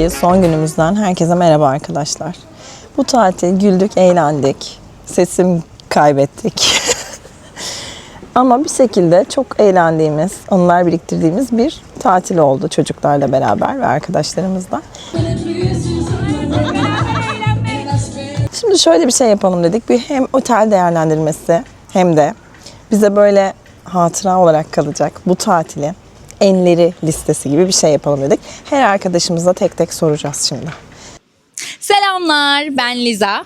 okuldaki son günümüzden herkese merhaba arkadaşlar. Bu tatil güldük, eğlendik. Sesim kaybettik. Ama bir şekilde çok eğlendiğimiz, anılar biriktirdiğimiz bir tatil oldu çocuklarla beraber ve arkadaşlarımızla. Şimdi şöyle bir şey yapalım dedik. Bir hem otel değerlendirmesi hem de bize böyle hatıra olarak kalacak bu tatili enleri listesi gibi bir şey yapalım dedik. Her arkadaşımıza tek tek soracağız şimdi. Selamlar, ben Liza.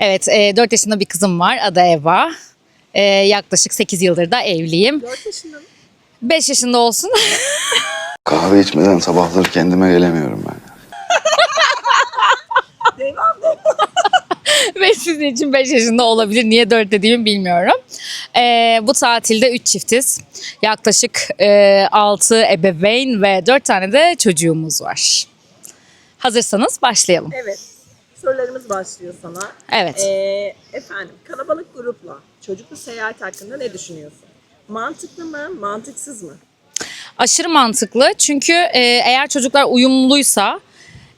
Evet, 4 yaşında bir kızım var, adı Eva. E, yaklaşık 8 yıldır da evliyim. 4 yaşında mı? 5 yaşında olsun. Kahve içmeden sabahları kendime gelemiyorum ben. Ve sizin için 5 yaşında olabilir. Niye 4 dediğimi bilmiyorum. E, bu tatilde 3 çiftiz. Yaklaşık 6 ebeveyn ve 4 tane de çocuğumuz var. Hazırsanız başlayalım. Evet. Sorularımız başlıyor sana. Evet. Ee, efendim, kalabalık grupla çocuklu seyahat hakkında ne düşünüyorsun? Mantıklı mı, mantıksız mı? Aşırı mantıklı çünkü e, eğer çocuklar uyumluysa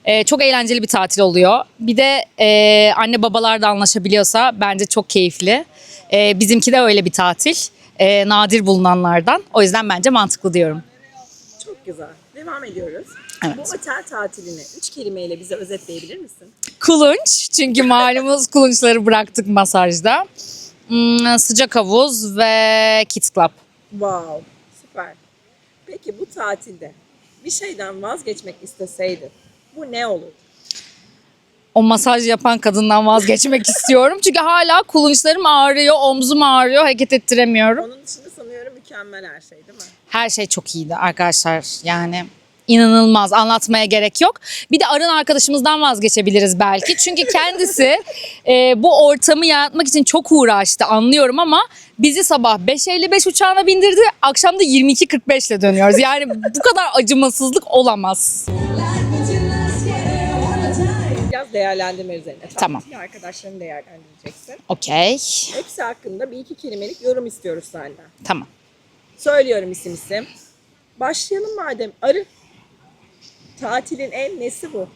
e, çok eğlenceli bir tatil oluyor. Bir de e, anne babalar da anlaşabiliyorsa bence çok keyifli. E, bizimki de öyle bir tatil. E, nadir bulunanlardan. O yüzden bence mantıklı diyorum. Çok güzel. Devam ediyoruz. Evet. Bu otel tatilini üç kelimeyle bize özetleyebilir misin? Kulunç çünkü malumuz kulunçları bıraktık masajda. Hmm, sıcak havuz ve kids club. Wow, süper. Peki bu tatilde bir şeyden vazgeçmek isteseydin bu ne olur? o masaj yapan kadından vazgeçmek istiyorum. Çünkü hala kulunçlarım ağrıyor, omzum ağrıyor, hareket ettiremiyorum. Onun dışında sanıyorum mükemmel her şey değil mi? Her şey çok iyiydi arkadaşlar. Yani inanılmaz anlatmaya gerek yok. Bir de Arın arkadaşımızdan vazgeçebiliriz belki. Çünkü kendisi e, bu ortamı yaratmak için çok uğraştı anlıyorum ama bizi sabah 5.55 uçağına bindirdi. Akşam da 22.45 ile dönüyoruz. Yani bu kadar acımasızlık olamaz. Değerlendirme üzerine. Tamam. Tatili arkadaşlarını değerlendireceksin. Okey. Hepsi hakkında bir iki kelimelik yorum istiyoruz senden. Tamam. Söylüyorum isim isim. Başlayalım madem. Arı. Tatilin en nesi bu?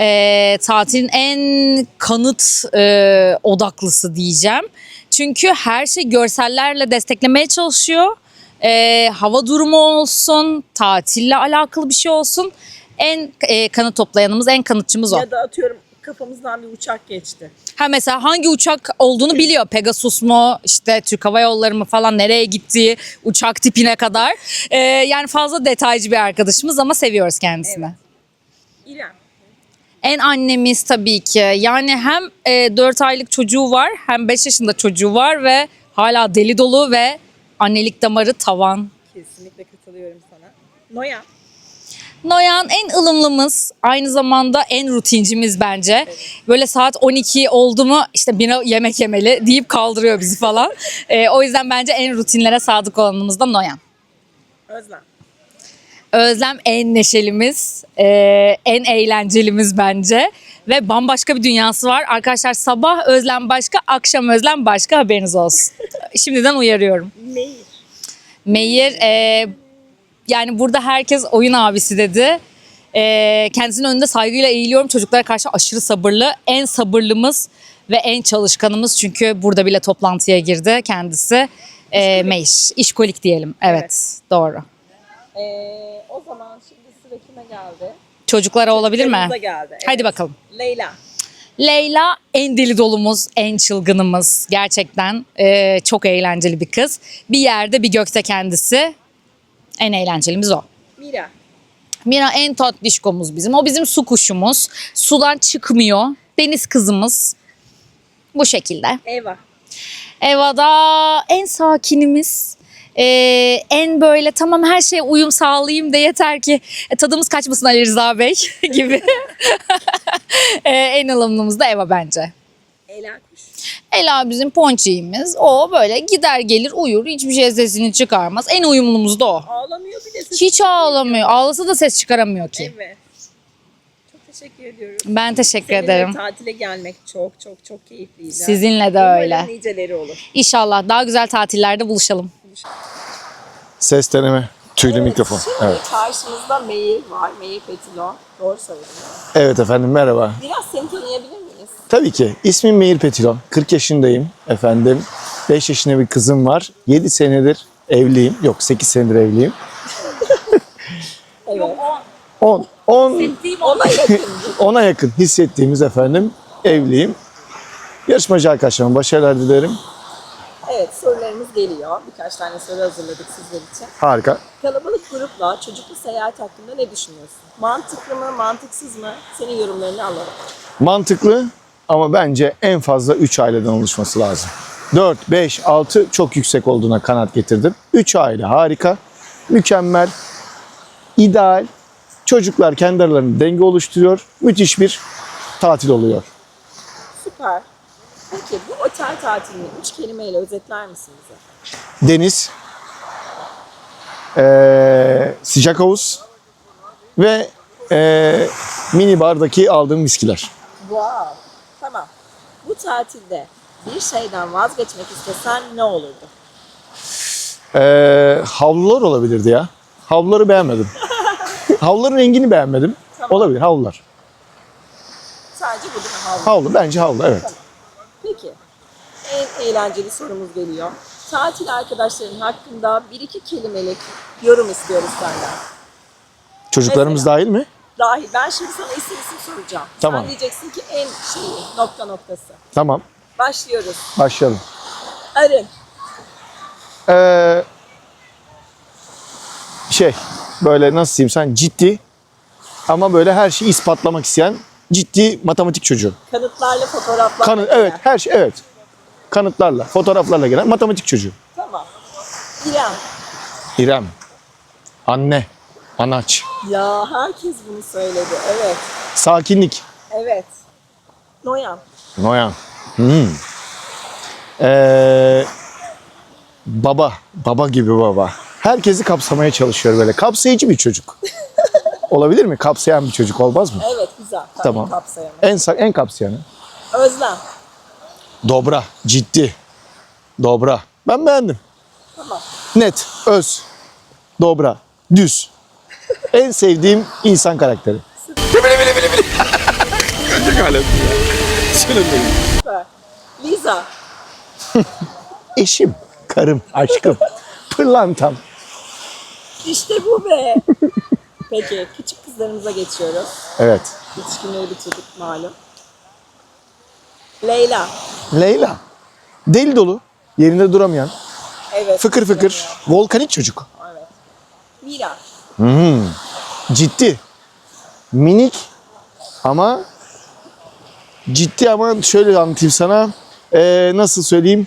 e, tatilin en kanıt e, odaklısı diyeceğim. Çünkü her şey görsellerle desteklemeye çalışıyor. E, hava durumu olsun, tatille alakalı bir şey olsun. En e, kanıt toplayanımız, en kanıtçımız o. Ya da atıyorum kafamızdan bir uçak geçti. Ha mesela hangi uçak olduğunu biliyor. Pegasus mu, işte Türk Hava Yolları mı falan nereye gittiği, uçak tipine kadar. E, yani fazla detaycı bir arkadaşımız ama seviyoruz kendisini. İrem. En annemiz tabii ki. Yani hem e, 4 aylık çocuğu var hem 5 yaşında çocuğu var ve hala deli dolu ve annelik damarı tavan. Kesinlikle katılıyorum sana. Noya. Noyan en ılımlımız, aynı zamanda en rutincimiz bence. Böyle saat 12 oldu mu işte bir yemek yemeli deyip kaldırıyor bizi falan. E, o yüzden bence en rutinlere sadık olanımız da Noyan. Özlem. Özlem en neşelimiz, e, en eğlencelimiz bence. Ve bambaşka bir dünyası var. Arkadaşlar sabah Özlem başka, akşam Özlem başka haberiniz olsun. Şimdiden uyarıyorum. Meyir. Meyer e, yani burada herkes oyun abisi dedi. E, kendisinin önünde saygıyla eğiliyorum. Çocuklara karşı aşırı sabırlı. En sabırlımız ve en çalışkanımız. Çünkü burada bile toplantıya girdi kendisi. E, Meyer. İşkolik diyelim. Evet, doğru. Ee, o zaman şimdi sıra kime geldi? Çocuklara olabilir mi? Geldi. Hadi bakalım. Leyla. Leyla en deli dolumuz, en çılgınımız. Gerçekten e, çok eğlenceli bir kız. Bir yerde bir gökte kendisi. En eğlencelimiz o. Mira. Mira en tatlışkomuz bizim. O bizim su kuşumuz. Sudan çıkmıyor. Deniz kızımız. Bu şekilde. Eva. Eva da en sakinimiz. e, en böyle tamam her şeye uyum sağlayayım da yeter ki e, tadımız kaçmasın Ali Rıza Bey gibi. E, en ılımlımız da Eva bence. Ela. Ela bizim ponçiğimiz. O böyle gider gelir uyur. Hiçbir şey sesini çıkarmaz. En uyumlumuz da o. Ağlamıyor sesi Hiç ağlamıyor. Ağlasa da ses çıkaramıyor ki. Evet. Çok teşekkür ediyorum. Ben teşekkür Seninle ederim. tatile gelmek çok çok çok keyifliydi. Sizinle de Umarım öyle. niceleri olur. İnşallah daha güzel tatillerde buluşalım. Ses deneme. Tüylü mikrofon. Şimdi Evet. karşımızda Meir var. Meir Petilo. Doğru söyledim. Evet efendim merhaba. Biraz seni tanıyabilir? Tabii ki. İsmim Meir Petilo. 40 yaşındayım efendim. 5 yaşında bir kızım var. 7 senedir evliyim. Yok 8 senedir evliyim. Evet. 10 10 Ona yakın. ona yakın hissettiğimiz efendim evliyim. Yarışmacı arkadaşlarıma başarılar dilerim. evet sorularımız geliyor. Birkaç tane soru hazırladık sizler için. Harika. Kalabalık grupla çocuklu seyahat hakkında ne düşünüyorsun? Mantıklı mı, mantıksız mı? Senin yorumlarını alalım. Mantıklı ama bence en fazla 3 aileden oluşması lazım. 4, 5, 6 çok yüksek olduğuna kanaat getirdim. 3 aile harika, mükemmel, ideal. Çocuklar kendi aralarında denge oluşturuyor. Müthiş bir tatil oluyor. Süper. Peki bu otel tatilini üç kelimeyle özetler misin bize? Deniz, eee, sıcak havuz ve eee, mini bardaki aldığım viskiler. Wow. Tamam. Bu tatilde bir şeyden vazgeçmek istesen ne olurdu? Ee, havlular olabilirdi ya. Havluları beğenmedim. Havluların rengini beğenmedim. Olabilir havlular. Sadece bu değil mi? Havlu. Havlu bence havlu evet. Peki. En eğlenceli sorumuz geliyor. Tatil arkadaşların hakkında bir iki kelimelik yorum istiyoruz senden. Çocuklarımız Mesela. dahil mi? Dahil. Ben şimdi sana isim isim soracağım. Tamam. Sen diyeceksin ki en şeyi, nokta noktası. Tamam Başlıyoruz. başlayalım. Arın. Ee, şey böyle nasıl diyeyim sen ciddi ama böyle her şeyi ispatlamak isteyen ciddi matematik çocuğu. Kanıtlarla fotoğraflar. Kanı, evet her şey evet. Kanıtlarla, fotoğraflarla gelen matematik çocuğu. Tamam. İrem. İrem. Anne. Anaç. Ya herkes bunu söyledi. Evet. Sakinlik. Evet. Noyan. Noyan. Hmm. Ee, baba. Baba gibi baba. Herkesi kapsamaya çalışıyor böyle. Kapsayıcı bir çocuk. Olabilir mi? Kapsayan bir çocuk olmaz mı? Evet güzel. Tabii Tamam. Kapsayanı. En en kapsayanı. Özlem. Dobra. Ciddi. Dobra. Ben beğendim. Tamam. Net. Öz. Dobra. Düz. En sevdiğim insan karakteri. Süper. Liza. Eşim. Karım. Aşkım. Pırlantam. İşte bu be. Peki küçük kızlarımıza geçiyoruz. Evet. Yetişkinleri bitirdik malum. Leyla. Leyla. Deli dolu. Yerinde duramayan. Evet. Fıkır fıkır. Volkanik çocuk. Evet. Mira. Hmm. Ciddi. Minik ama ciddi ama şöyle anlatayım sana. Ee, nasıl söyleyeyim?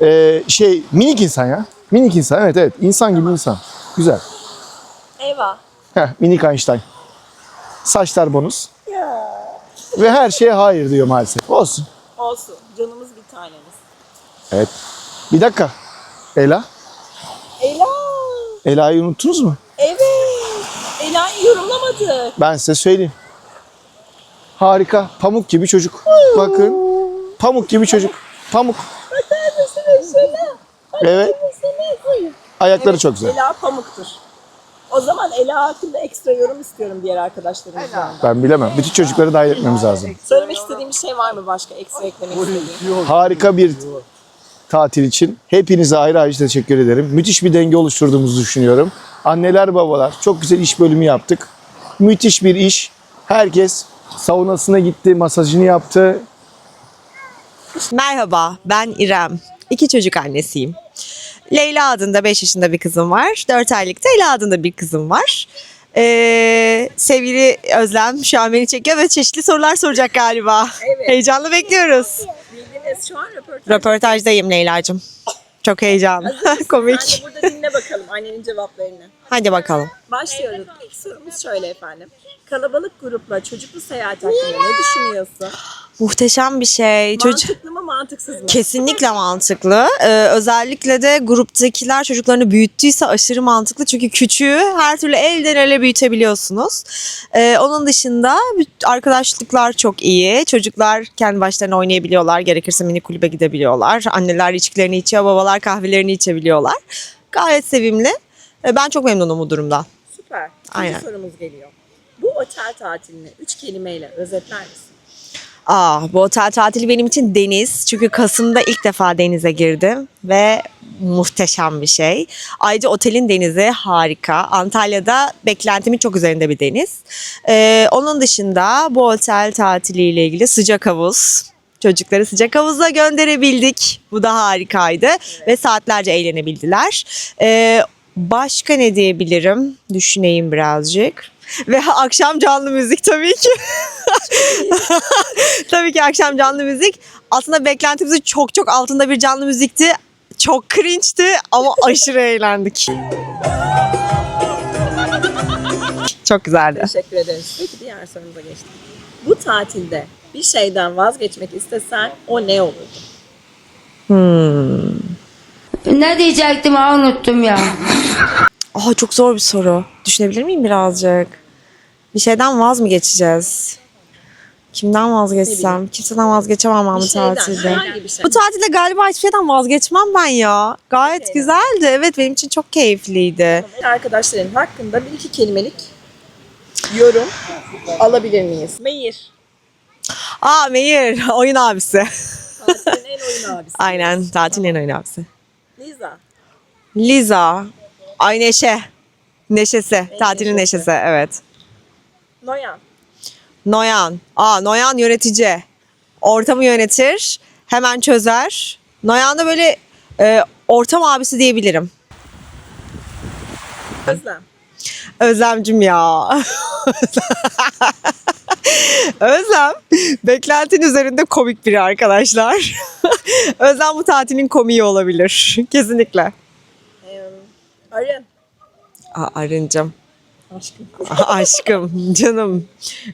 Ee, şey minik insan ya. Minik insan evet evet. İnsan gibi insan. Güzel. Eva. Heh, minik Einstein. Saçlar bonus. Ya. Ve her şeye hayır diyor maalesef. Olsun. Olsun. Canımız bir tanemiz. Evet. Bir dakika. Ela. Ela. Ela'yı unuttunuz mu? Evet. Ela'yı yorumlamadık. Ben size söyleyeyim. Harika. Pamuk gibi çocuk. Bakın. Pamuk gibi çocuk. Pamuk. Evet. Ayakları çok güzel. Ela pamuktur. O zaman Ela hakkında ekstra yorum istiyorum diğer arkadaşlarımızdan. Ben bilemem. Bütün çocukları dahil etmemiz lazım. Söylemek istediğim bir şey var mı başka ekstra eklemek istediğin? Harika bir tatil için hepinize ayrı ayrı teşekkür ederim. Müthiş bir denge oluşturduğumuzu düşünüyorum. Anneler babalar çok güzel iş bölümü yaptık. Müthiş bir iş. Herkes saunasına gitti, masajını yaptı. Merhaba, ben İrem. İki çocuk annesiyim. Leyla adında 5 yaşında bir kızım var. 4 aylıkta Ela adında bir kızım var. Ee, sevgili Özlem şu an beni çekiyor ve çeşitli sorular soracak galiba. Evet. Heyecanla bekliyoruz. Bildiniz şu an röportaj. Röportajdayım Leyla'cığım. Çok heyecanlı. Komik. De burada dinle bakalım annenin cevaplarını. Hadi bakalım. Başlıyoruz. İlk sorumuz şöyle efendim. Kalabalık grupla çocuklu seyahat hakkında ne düşünüyorsun? Muhteşem bir şey. Çocuk... Mantıklı mı mantıksız mı? Kesinlikle mantıklı. Ee, özellikle de gruptakiler çocuklarını büyüttüyse aşırı mantıklı. Çünkü küçüğü her türlü elden ele büyütebiliyorsunuz. Ee, onun dışında arkadaşlıklar çok iyi. Çocuklar kendi başlarına oynayabiliyorlar. Gerekirse mini kulübe gidebiliyorlar. Anneler içkilerini içiyor, babalar kahvelerini içebiliyorlar. Gayet sevimli. E, Ben çok memnunum bu durumdan. Süper. İkinci Aynen. sorumuz geliyor. Bu otel tatilini üç kelimeyle özetler misin? Aa, bu otel tatili benim için deniz. Çünkü Kasım'da ilk defa denize girdim ve muhteşem bir şey. Ayrıca otelin denizi harika. Antalya'da beklentimin çok üzerinde bir deniz. Ee, onun dışında bu otel tatiliyle ilgili sıcak havuz. Çocukları sıcak havuza gönderebildik. Bu da harikaydı ve saatlerce eğlenebildiler. Ee, başka ne diyebilirim? Düşüneyim birazcık. Ve akşam canlı müzik tabii ki. Tabii ki akşam canlı müzik. Aslında beklentimizin çok çok altında bir canlı müzikti. Çok cringe'ti ama aşırı eğlendik. Çok güzeldi. Teşekkür ederiz. Peki diğer sorumuza geçtik. Bu tatilde bir şeyden vazgeçmek istesen o ne olurdu? Ne diyecektim ha unuttum ya. Aa, çok zor bir soru. Düşünebilir miyim birazcık? Bir şeyden vaz mı geçeceğiz? Kimden vazgeçsem? Kimseden vazgeçemem ben bu şeyden, tatilde. herhangi bir şey. Bu tatilde galiba hiçbir şeyden vazgeçmem ben ya. Gayet güzeldi. Evet benim için çok keyifliydi. Arkadaşların hakkında bir iki kelimelik yorum alabilir miyiz? Meyir. Aa Meir, oyun abisi. Tatilin en oyun abisi. Aynen, tatilin en oyun abisi. Liza. Liza, ay Neşe. Neşesi, tatilin neşesi. evet. Noyan. Noyan, aa Noyan yönetici. Ortamı yönetir, hemen çözer. Noyan da böyle e, ortam abisi diyebilirim. Özlem. Özlemcim ya. Özlem, beklentinin üzerinde komik biri arkadaşlar. Özlem bu tatilin komiği olabilir. Kesinlikle. Arın. Aa, Arıncım. Aşkım. Aşkım, canım,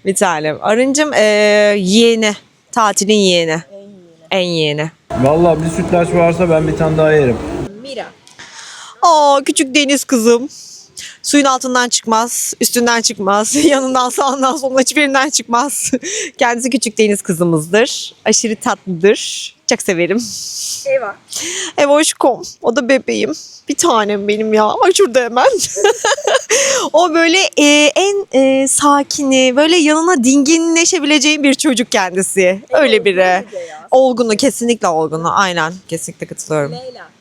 bir tanem. Arıncım eee yeğeni, tatilin yeğeni. En yeğeni. Vallahi bir sütlaç varsa ben bir tane daha yerim. Mira. Aa küçük deniz kızım. Suyun altından çıkmaz, üstünden çıkmaz, yanından sağından solundan hiçbirinden çıkmaz. Kendisi küçük deniz kızımızdır. Aşırı tatlıdır. Çok severim. Eva. Ev hoşkom. O da bebeğim. Bir tanem benim ya. Bak şurada hemen. o böyle e, en e, sakini, böyle yanına dinginleşebileceğin bir çocuk kendisi. Öyle biri. Olgunu, kesinlikle olgunu. Aynen, kesinlikle katılıyorum. Leyla.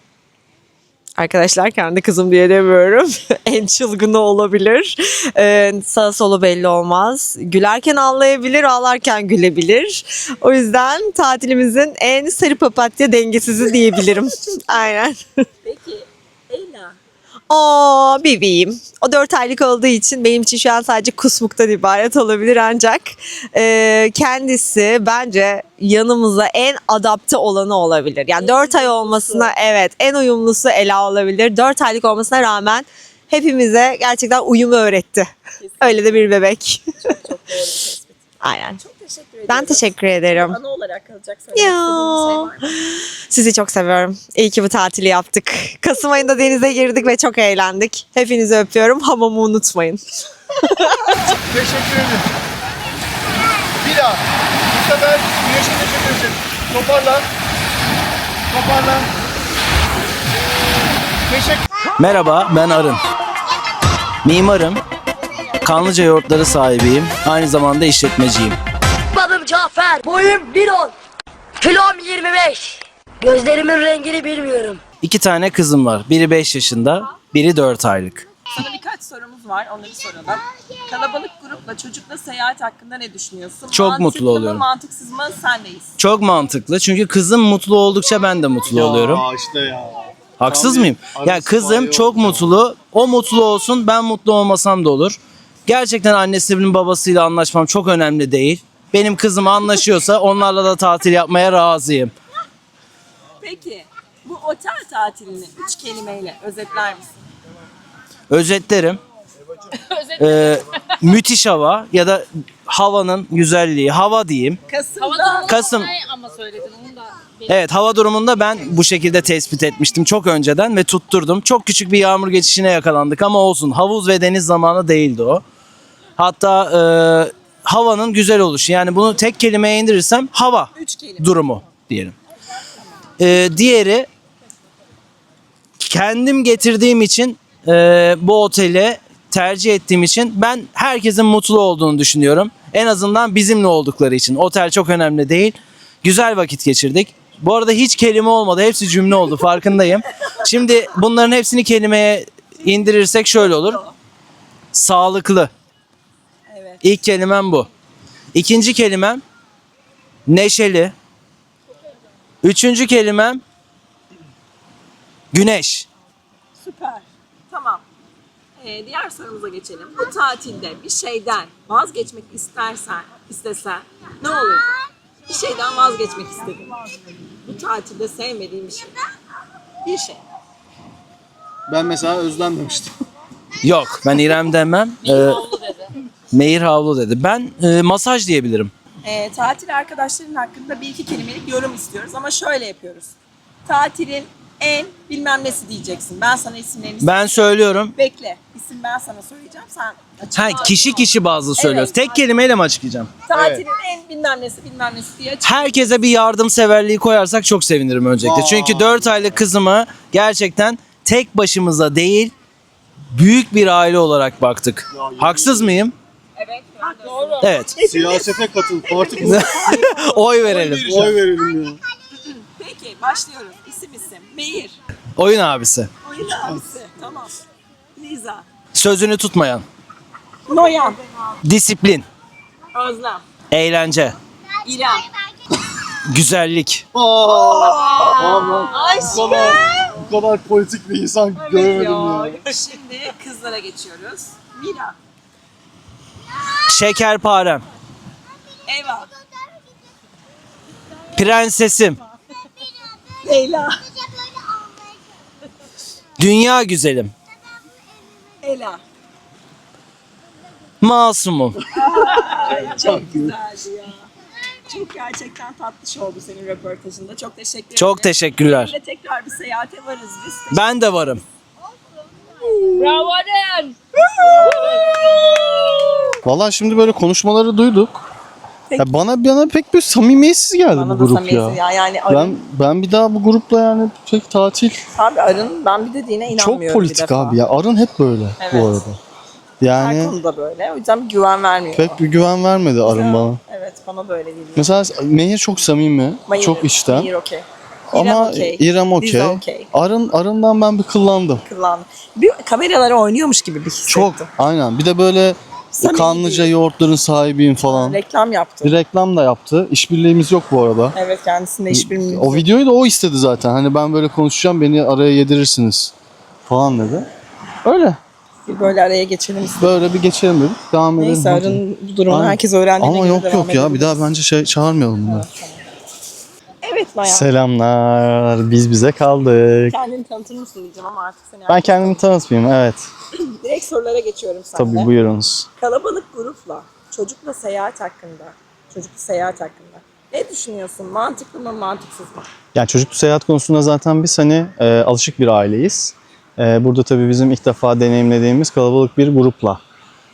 Arkadaşlar kendi kızım diye demiyorum. en çılgını olabilir. Ee, sağ solu belli olmaz. Gülerken ağlayabilir, ağlarken gülebilir. O yüzden tatilimizin en sarı papatya dengesizi diyebilirim. Aynen. Peki. Ela. Aa bebeğim. O 4 aylık olduğu için benim için şu an sadece kusmuktan ibaret olabilir ancak e, kendisi bence yanımıza en adapte olanı olabilir. Yani 4 ay olmasına evet en uyumlusu Ela olabilir. 4 aylık olmasına rağmen hepimize gerçekten uyumu öğretti. Öyle de bir bebek. Çok doğru bir tespit. Aynen. Çok teşekkür ederim. Ben teşekkür ederim. Ana olarak kalacak söylemek Ya. şey? Sizi çok seviyorum. İyi ki bu tatili yaptık. Kasım ayında denize girdik ve çok eğlendik. Hepinizi öpüyorum. Hamamı unutmayın. Teşekkür ederim. Bir daha. Bu sefer güneşe teşekkür Toparla. Toparla. Teşekkür Merhaba, ben Arın. Mimarım, Kanlıca Yoğurtları sahibiyim. Aynı zamanda işletmeciyim. Cafer. Boyum 1.10. Kilom 25. Gözlerimin rengini bilmiyorum. İki tane kızım var. Biri 5 yaşında, biri 4 aylık. Sana birkaç sorumuz var. Onları soralım. Kalabalık grupla çocukla seyahat hakkında ne düşünüyorsun? Çok Mantıklı mutlu oluyorum. Mı, mantıksız mı? Sendeyiz. Çok mantıklı çünkü kızım mutlu oldukça ben de mutlu oluyorum. Aa işte ya. Haksız Tabii, mıyım? Ya arası kızım çok yok. mutlu. O mutlu olsun, ben mutlu olmasam da olur. Gerçekten annesinin babasıyla anlaşmam çok önemli değil. Benim kızım anlaşıyorsa onlarla da tatil yapmaya razıyım. Peki bu otel tatilini üç kelimeyle özetler misin? Özetlerim. Ee, müthiş hava ya da havanın güzelliği. Hava diyeyim. Kasım'da Kasım. ama söyledin onu da Evet hava durumunda ben bu şekilde tespit etmiştim çok önceden ve tutturdum. Çok küçük bir yağmur geçişine yakalandık ama olsun. Havuz ve deniz zamanı değildi o. Hatta e, havanın güzel oluşu. Yani bunu tek kelimeye indirirsem hava durumu diyelim. E, diğeri kendim getirdiğim için e, bu oteli tercih ettiğim için ben herkesin mutlu olduğunu düşünüyorum. En azından bizimle oldukları için. Otel çok önemli değil. Güzel vakit geçirdik. Bu arada hiç kelime olmadı. Hepsi cümle oldu. Farkındayım. Şimdi bunların hepsini kelimeye indirirsek şöyle olur. Sağlıklı. İlk kelimem bu. İkinci kelimem neşeli. Üçüncü kelimem güneş. Süper. Tamam. Ee, diğer sorumuza geçelim. Bu tatilde bir şeyden vazgeçmek istersen, istesen ne olur? Bir şeyden vazgeçmek istedim. Bu tatilde sevmediğim bir şey. Bir şey. Ben mesela özlenmemiştim. Yok ben İrem demem. Ee, Mehir Havlu dedi. Ben e, masaj diyebilirim. Ee, tatil arkadaşların hakkında bir iki kelimelik yorum istiyoruz ama şöyle yapıyoruz. Tatilin en bilmem nesi diyeceksin. Ben sana isimlerini Ben söylüyorum. Bekle. İsim ben sana söyleyeceğim. Sen açıkla. Ha, kişi kişi bazı söylüyoruz. Evet. Tek kelimeyle mi açıklayacağım? Tatilin en bilmem nesi bilmem nesi diye açık. Herkese bir yardımseverliği koyarsak çok sevinirim öncelikle. Çünkü 4 aylık kızımı gerçekten tek başımıza değil büyük bir aile olarak baktık. Haksız mıyım? Evet. Doğru. Evet. Siyasete katıl, parti Oy verelim. oy verelim ya. Peki başlıyoruz. İsim isim. Mehir. Oyun abisi. Oyun abisi. Tamam. Liza. Sözünü tutmayan. Noyan. Disiplin. Özlem. Eğlence. İrem. Güzellik. Aman. Bu kadar, bu kadar politik bir insan görmedim ya. Şimdi kızlara geçiyoruz. Mira. Şekerparem. Eva. Prensesim. Leyla. Dünya güzelim. Ela. Masumum. Çok güzeldi ya. Çok gerçekten tatlış oldu senin röportajında. Çok teşekkür ederim. Çok teşekkürler. Seninle tekrar bir seyahate varız biz. Ben de varım. Bravo Aren. Valla şimdi böyle konuşmaları duyduk. Ya bana bana pek bir samimiyetsiz geldi Bana bu da grup samimiyetsiz ya. ya. Yani Ben Arın, ben bir daha bu grupla yani pek tatil abi Arın ben bir dediğine çok inanmıyorum bir politik defa. abi ya. Arın hep böyle Evet. bu arada. Her Yani konuda böyle. O yüzden bir güven vermiyor. pek bir güven vermedi Arın bana. Evet bana böyle geliyor. Mesela Mehir çok samimi, Mayır- çok içten. Mayır okey. Ama okey. İrem okey. Liza okey. Arın Arın'dan ben bir kıllandım. Kıllandı. Bir kameralara oynuyormuş gibi bir hissettim. Çok aynen. Bir de böyle Samimi kanlıca değil. yoğurtların sahibiyim falan. Reklam yaptı. Bir reklam da yaptı. İşbirliğimiz yok bu arada. Evet kendisinde hiçbir O videoyu da o istedi zaten. Hani ben böyle konuşacağım beni araya yedirirsiniz falan dedi. Öyle. böyle araya geçelim istedim. Böyle bir geçelim dedik. Devam edelim. Neyse hadi. Arın bu durumu Aynen. herkes öğrendiğine Ama göre yok devam yok ya bir edebiliriz. daha bence şey çağırmayalım bunu. Evet Maya. Selamlar. Biz bize kaldık. Kendini tanıtır mısın diyeceğim ama artık seni Ben kendimi tanıtmayayım. Evet. direkt sorulara geçiyorum sende. Tabii buyurunuz. Kalabalık grupla çocukla seyahat hakkında, çocuklu seyahat hakkında ne düşünüyorsun? Mantıklı mı, mantıksız mı? Yani çocuklu seyahat konusunda zaten biz hani e, alışık bir aileyiz. E, burada tabii bizim ilk defa deneyimlediğimiz kalabalık bir grupla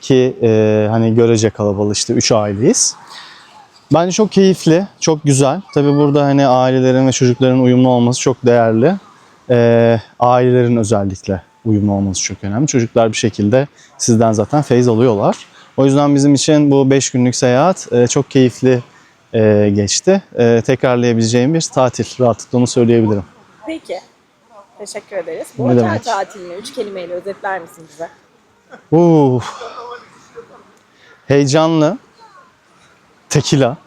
ki e, hani görece kalabalık işte 3 aileyiz. Bence çok keyifli, çok güzel. Tabii burada hani ailelerin ve çocukların uyumlu olması çok değerli. E, ailelerin özellikle uyumlu olması çok önemli. Çocuklar bir şekilde sizden zaten feyz alıyorlar. O yüzden bizim için bu 5 günlük seyahat e, çok keyifli e, geçti. E, tekrarlayabileceğim bir tatil. Rahatlıkla onu söyleyebilirim. Peki. Teşekkür ederiz. Bu Ne otel demek? tatilini üç kelimeyle özetler misin bize? Uh. Heyecanlı, tekila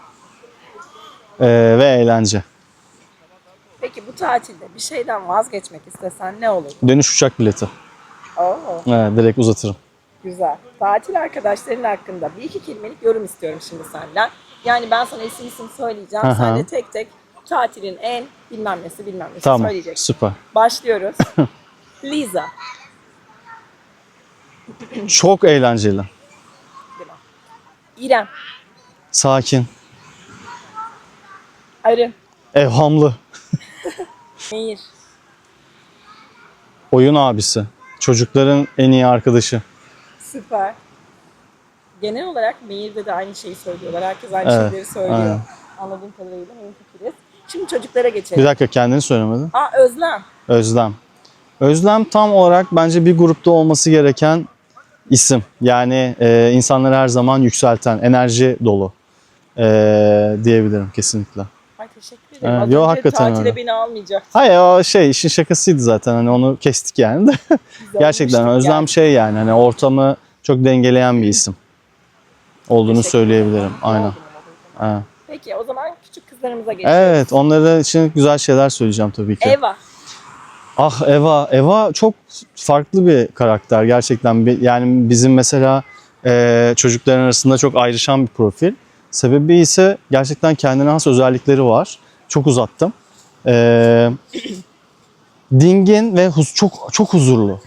e, ve eğlence. Peki bu tatilde bir şeyden vazgeçmek istesen ne olur? Dönüş uçak bileti. Oo, Evet, direkt uzatırım. güzel. Tatil arkadaşların hakkında bir iki kelimelik yorum istiyorum şimdi senden. Yani ben sana isim isim söyleyeceğim. Aha. Sen de tek tek tatilin en bilmem nesi bilmem nesi Tamam, söyleyeceksin. süper. Başlıyoruz. Liza. Çok eğlenceli? İrem. sakin, Arı. evhamlı, Mehir. oyun abisi, çocukların en iyi arkadaşı. Süper. Genel olarak Mehir'de de aynı şeyi söylüyorlar. Herkes aynı Evet, şeyleri söylüyor. aynen. Anladığım kadarıyla hemfikiriz. Şimdi çocuklara Bir geçelim. dakika kendini söylemedin. Aa Özlem. Özlem. Özlem tam olarak bence bir grupta olması gereken isim. Yani e, insanları her zaman yükselten, enerji dolu e, diyebilirim kesinlikle. Teşekkür ederim. Evet, Az yo, önce hakikaten tatile öyle. beni almayacak. Hayır o şey işin şakasıydı zaten hani onu kestik yani de. Gerçekten Özlem şey yani hani ortamı çok dengeleyen bir isim olduğunu Teşekkür söyleyebilirim. Aynen. Evet. Peki o zaman küçük kızlarımıza geçelim. Evet, onlara için güzel şeyler söyleyeceğim tabii ki. Eva. Ah Eva, Eva çok farklı bir karakter gerçekten. Yani bizim mesela e, çocukların arasında çok ayrışan bir profil. Sebebi ise gerçekten kendine has özellikleri var. Çok uzattım. E, dingin ve huz- çok çok huzurlu.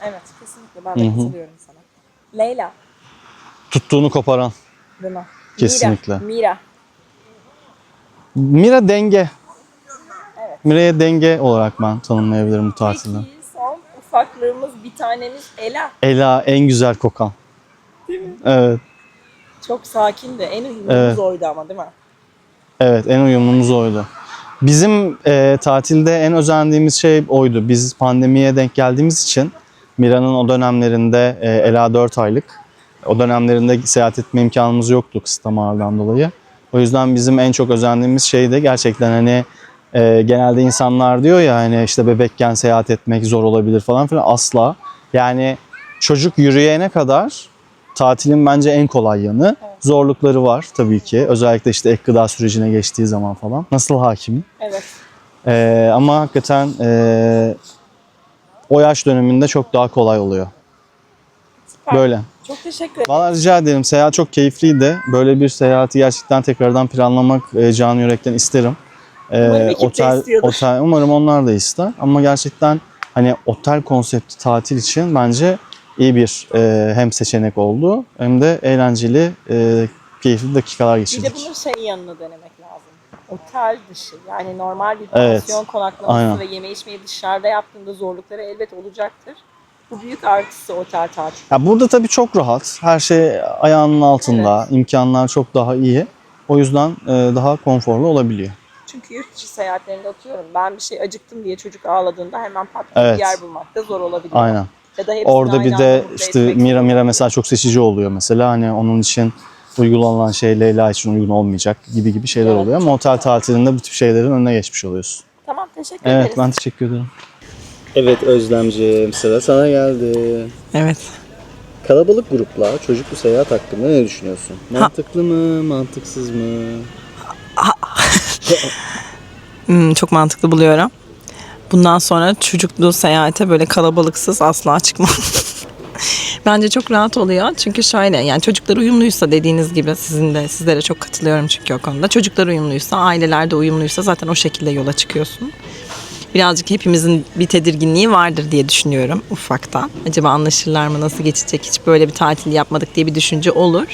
Evet kesinlikle ben Hı de hı. katılıyorum sana. Leyla. Tuttuğunu koparan. Değil mi? Kesinlikle. Mira. Mira. Mira denge. Evet. Mira'ya denge olarak ben tanımlayabilirim bu tatilde. Peki son ufaklığımız bir tanemiz Ela. Ela en güzel kokan. Evet. Çok sakindi. En uyumlumuz Evet. oydu ama değil mi? Evet en uyumlumuz oydu. Bizim e, tatilde en özendiğimiz şey oydu. Biz pandemiye denk geldiğimiz için Mira'nın o dönemlerinde e, Ela 4 aylık. O dönemlerinde seyahat etme imkanımız yoktu kısıtlamalardan dolayı. O yüzden bizim en çok özendiğimiz şey de gerçekten hani e, genelde insanlar diyor ya hani işte bebekken seyahat etmek zor olabilir falan filan asla. Yani çocuk yürüyene kadar tatilin bence en kolay yanı. Zorlukları var tabii ki. Özellikle işte ek gıda sürecine geçtiği zaman falan. Nasıl hakim? Evet. Ee, ama hakikaten ee, o yaş döneminde çok daha kolay oluyor. Süper. Böyle. Çok teşekkür ederim. Valla rica ederim. Seyahat çok keyifliydi. Böyle bir seyahati gerçekten tekrardan planlamak e, can yürekten isterim. Ee, Umarım otel, otel, umarım onlar da ister. Ama gerçekten hani otel konsepti tatil için bence iyi bir e, hem seçenek oldu hem de eğlenceli, e, keyifli dakikalar Bir geçirdik. de bunun şey yanını denemek lazım. Otel dışı yani normal bir Evet. pansiyon konaklaması Aynen. ve yeme içmeyi dışarıda yaptığında zorlukları elbet olacaktır. Bu büyük artısı otel tatili. Ya burada tabii çok rahat. Her şey ayağının altında. imkanlar çok daha iyi. O yüzden e, daha konforlu olabiliyor. Çünkü yurt dışı seyahatlerinde atıyorum ben bir şey acıktım diye çocuk ağladığında hemen pat diye Evet. bir yer bulmakta zor olabiliyor. Aynen. Ya da hepsini Orada bir de işte Mira Mira mesela çok seçici oluyor mesela. Hani onun için uygulanan şey Leyla için uygun olmayacak gibi gibi şeyler Evet. oluyor. Ama otel tatilinde bu tip şeylerin önüne geçmiş oluyorsun. Tamam teşekkür Evet ederiz. ben teşekkür ederim. Evet Özlemciğim sıra sana geldi. Evet. Kalabalık grupla çocuklu seyahat hakkında ne düşünüyorsun? Mantıklı mı, mantıksız mı? Hmm, çok mantıklı buluyorum. Bundan sonra çocuklu seyahate böyle kalabalıksız asla çıkmam. Bence çok rahat oluyor. Çünkü şöyle yani çocuklar uyumluysa dediğiniz gibi sizin de sizlere çok katılıyorum çünkü o konuda. Çocuklar uyumluysa, aileler de uyumluysa zaten o şekilde yola çıkıyorsun. Birazcık hepimizin bir tedirginliği vardır diye düşünüyorum ufaktan. Acaba anlaşırlar mı, nasıl geçecek, hiç böyle bir tatil yapmadık diye bir düşünce olur.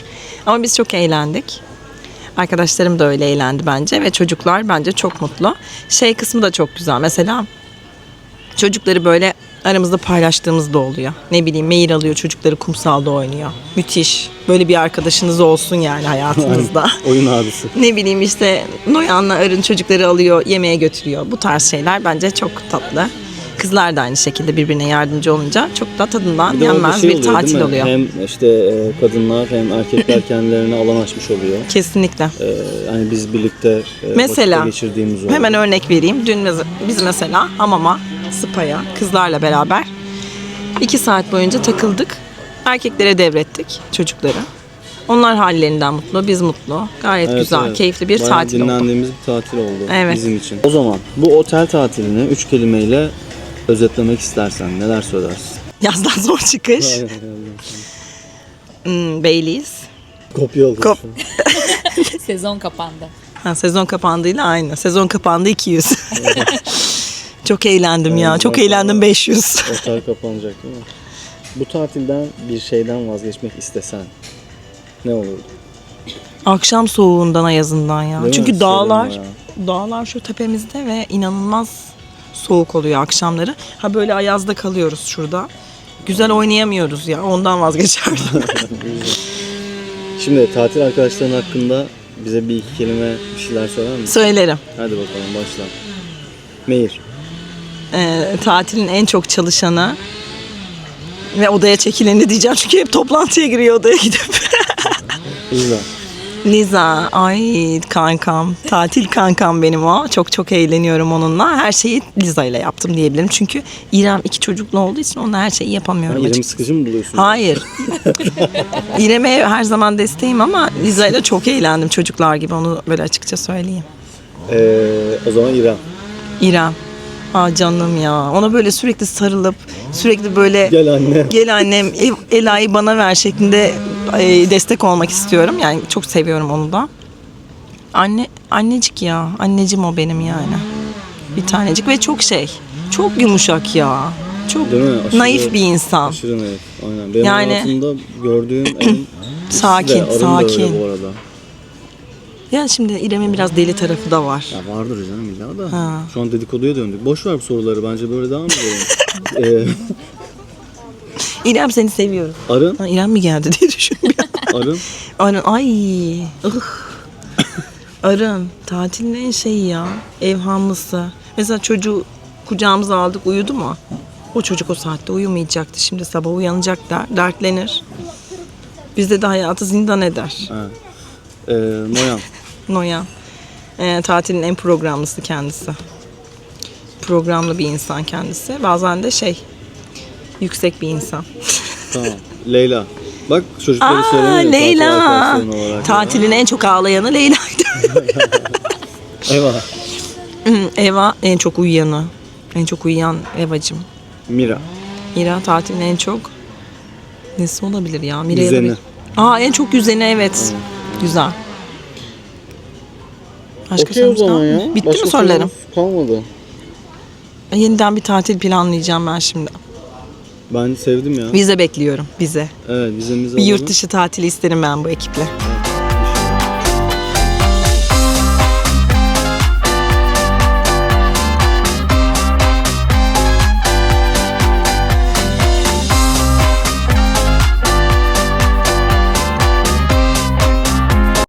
Ama biz çok eğlendik. Arkadaşlarım da öyle eğlendi bence ve çocuklar bence çok mutlu. Şey kısmı da çok güzel. Mesela çocukları böyle aramızda paylaştığımız da oluyor. Ne bileyim Meyir alıyor çocukları kumsalda oynuyor. Müthiş. Böyle bir arkadaşınız olsun yani hayatınızda. Oyun abisi. ne bileyim işte Noyan'la Arın çocukları alıyor yemeğe götürüyor. Bu tarz şeyler bence çok tatlı. Kızlar da aynı şekilde birbirine yardımcı olunca çok da tadından yenmez bir tatil oluyor. Hem işte e, kadınlar hem erkekler kendilerine alan açmış oluyor. Kesinlikle. E, hani biz birlikte e, Mesela, vakitte geçirdiğimiz oldu. Hemen örnek vereyim. Dün biz mesela hamama, spa'ya kızlarla beraber iki saat boyunca takıldık. Erkeklere devrettik çocukları. Onlar hallerinden mutlu, biz mutlu. Gayet Evet, güzel, evet. keyifli bir Bayağı tatil oldu. dinlendiğimiz bir tatil oldu Evet. bizim için. O zaman bu otel tatilini üç kelimeyle özetlemek istersen neler söylersin? Yazdan zor çıkış. Hmm, Baileys. Kopya alıyorsun. Kop- Sezon kapandı. Ha, sezon kapandığıyla aynı. Sezon kapandı 200. çok eğlendim ya. Evet, Çok zaten- eğlendim 500. Otel kapanacak değil mi? Bu tatilden bir şeyden vazgeçmek istesen ne olurdu? Akşam soğuğundan ayazından ya. Değil mi? Çünkü dağlar Serin dağlar şu tepemizde ve inanılmaz soğuk oluyor akşamları. Ha böyle ayazda kalıyoruz şurada. Güzel oynayamıyoruz ya. Ondan vazgeçerdim. Şimdi tatil arkadaşların hakkında bize bir iki kelime bir şeyler söyler misin? Söylerim. Hadi bakalım başla. Meyir. e, tatilin en çok çalışanı ve odaya çekileni diyeceğim çünkü hep toplantıya giriyor odaya gidip. Güzel. Liza, ay kankam, tatil kankam benim o. Çok çok eğleniyorum onunla. Her şeyi Liza ile yaptım diyebilirim. Çünkü İrem iki çocuklu olduğu için onunla her şeyi yapamıyorum. İrem'i açıkçası. sıkıcı mı buluyorsun? Hayır. İrem'e her zaman desteğim ama Liza ile çok eğlendim çocuklar gibi onu böyle açıkça söyleyeyim. Ee, o zaman İrem. İrem. Aa canım ya. Ona böyle sürekli sarılıp sürekli böyle Gel anne. gel annem ev- Ela'yı bana ver şeklinde e, destek olmak istiyorum. Yani çok seviyorum onu da. Anne annecik ya. Anneciğim o benim yani. Bir tanecik ve çok şey. Çok yumuşak ya. Çok Değil mi? Aşırı- naif bir insan. Aşırı naif. Aynen. Benim Yani- hayatımda gördüğüm en Sakin, de, Arın da öyle sakin. bu arada. Ya şimdi İrem'in biraz deli tarafı da var. Ya vardır canım illa da. Ha. Şu an dedikoduya döndük. Boş ver bu soruları bence böyle devam edelim. ee, İrem seni seviyorum. Arın, Ha, İrem mi geldi diye düşündüm. Arın. Arın ay. ıh. Arın tatilin en şeyi ya. Evhamlısı. Mesela çocuğu kucağımıza aldık uyudu mu? O çocuk o saatte uyumayacaktı. Şimdi sabah uyanacak der, dertlenir. Bizde de hayatı zindan eder. Ha. Ee, Noyan. Noyan. Ee, tatilin en programlısı kendisi. Programlı bir insan kendisi. Bazen de şey yüksek bir insan. Tamam. Leyla. Bak çocukları söylemiyor. Leyla. Tatilin en çok ağlayanı Leyla'ydı. Eyvah. Eva en çok uyuyanı. En çok uyuyan Evacım. Mira. Mira tatilin en çok nesi olabilir ya? Mira'ya da Yüzeni. Aa en çok yüzeni evet. Güzel. Başka Okey o sorumuz zaman kaldı mı? ya. Bitti Başka mi sorularım? sorumuz Kalmadı. Yeniden bir tatil planlayacağım ben şimdi. Ben sevdim ya. Vize bekliyorum. Vize. Evet vizemizi Bir alalım. yurt dışı tatili isterim ben bu ekiple.